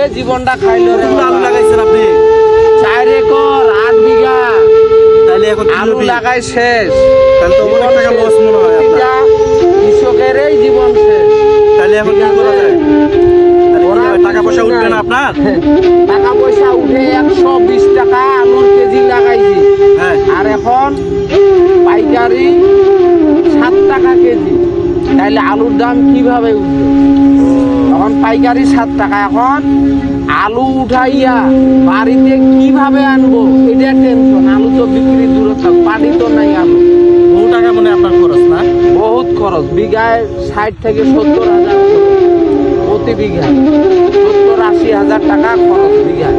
হয়ে জীবনটা খাইলো আলু লাগাইছেন আপনি চার একর আট বিঘা। তাহলে এখন আলু লাগাই শেষ। তাহলে তো অনেক টাকা লস মনে হয় আপনার। কৃষকের এই জীবন শেষ। তাহলে এখন কি করা যায়? টাকা পয়সা উঠবে না আপনার? হ্যাঁ, টাকা পয়সা উঠে একশো বিশ টাকা আলুর কেজি লাগাইছি। হ্যাঁ। আর এখন পাইকারি সাত টাকা কেজি। তাহলে আলুর দাম কীভাবে উঠবে? এখন পাইকারি সাত টাকা এখন আলু উঠাইয়া বাড়িতে কীভাবে আনব? এটা টেনশন আলু তো বিক্রি দূরে থাক পানি তো নাই আলু। বহু টাকা মনে আপনার খরচ না? বহুত খরচ বিঘায় ষাট থেকে সত্তর হাজার। প্রতি বিঘায় সত্তর আশি হাজার টাকা খরচ বিঘায়।